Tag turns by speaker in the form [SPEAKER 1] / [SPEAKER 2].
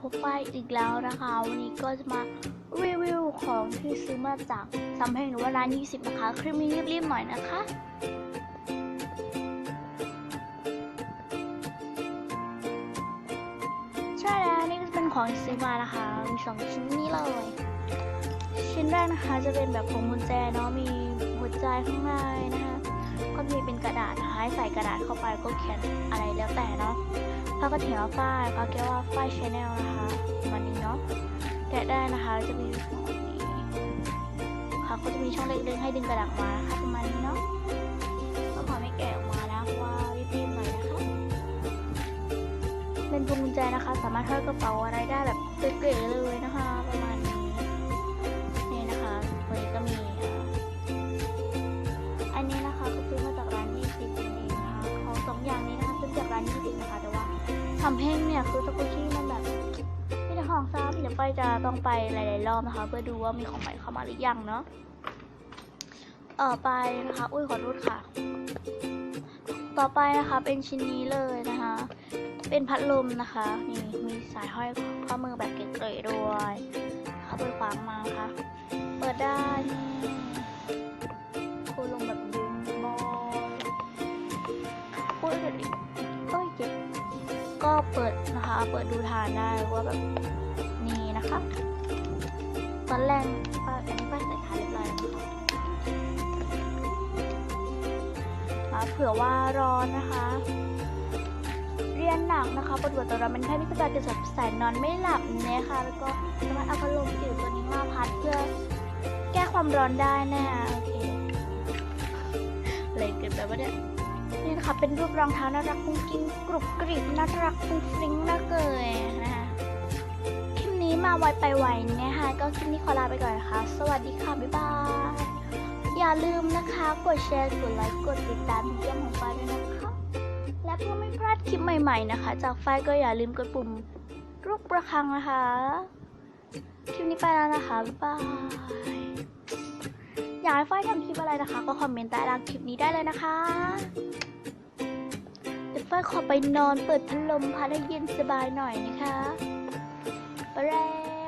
[SPEAKER 1] พบป้ายอีกแล้วนะคะ วันนี้ก็จะมารีวิวของที่ซื้อมาจากสำเพ็งหรือว่าร้าน 20 นะคะ คลิปนี้รีบๆหน่อยนะคะ ใช่แล้วนี่ก็เป็นของที่ซื้อมานะคะ มีสองชิ้นนี้เลย ชิ้นแรกนะคะจะเป็นแบบพวงกุญแจเนาะ มีหัวใจข้างในนะคะ ก็มีเป็นกระดาษนะคะให้ใส่กระดาษเข้าไปก็เขียนอะไรแล้วแต่เนาะพาก็เถียว่าฝ้ายก็แก้ว่าฝ้ายชแนลนะคะประมันนี้เนาะแกะได้นะคะจะมีสองนี้ค่ะก็จะมีช่องเล็กดึงให้ดึงกระดาษมานะคะประมาณนี้เนาะก็ขอไม่แกะออกมานะเพราะว่ารีบๆหน่อยนะคะ เป็นพวงกุญแจนะคะ สามารถห้อยกระเป๋าอะไรได้แบบ นะคะซื้อจร้าน20นะคะ แต่ว่าทำเพ่งเนี่ยคือสกุชี่มันแบบไม่ได้ของซ้ำเดี๋ยวไปจะต้องไปหลายๆรอบนะคะ เพื่อดูว่ามีของใหม่เข้ามาหรือยังเนาะเออไปนะคะ อุ้ยขอโทษค่ะ ต่อไปนะคะเป็นชิ้นนี้เลยนะคะ เป็นพัดลมนะคะ นี่มีสายห้อยข้อมือแบบเก๋ๆด้วยเขาไปขวางมาค่ะ เปิดได้นี่คูลงแบบดึงบอลโอ้ยเดี๋ยว ก็เปิดนะคะเปิดดูทานได้ว่าแบบนี่นะคะ ตอนแรกป้าอันนี้ป้าใส่ทานเรียบร้อยแล้วนะคะอ่าเผื่อว่าร้อนนะคะ เรียนหนักนะคะปวดหัวตัวเราเป็นไข้ไม่สบายเกิดจากสายนอนไม่หลับเนี่ยค่ะ แล้วก็สามารถเอาพัดลมจิ๋วตัวนี้มาพัดเพื่อแก้ความร้อนได้นะโอเคเลยเกิดแบบว่าเนี่ย นี่นะคะเป็นรูปรองเท้าน่ารักกุ้งกิ้งกรุบกริบน่ารักฟุ้งฟริ้งน่าเกยนะคะคลิปนี้มาไวไปไวนะคะก็คลิปนี้ขอลาไปก่อนนะคะ สวัสดีค่ะบ๊ายบายอย่าลืมนะคะ กดแชร์กดไลค์กดติดตามช่องของฟ้าด้วยนะคะ และเพื่อไม่พลาดคลิปใหม่ ๆนะคะ จากฝ้าก็อย่าลืมกดปุ่มรูปประฆังนะคะ คลิปนี้ไปแล้วนะคะบ๊ายบาย อยากให้ฝ้ายทำคลิปอะไรนะคะ ก็คอมเมนต์ใต้ล่างคลิปนี้ได้เลยนะคะเดี๋ยวฝ้ายขอไปนอนเปิดพัดลมพัดให้เย็นสบายหน่อยนะคะไปแล้ว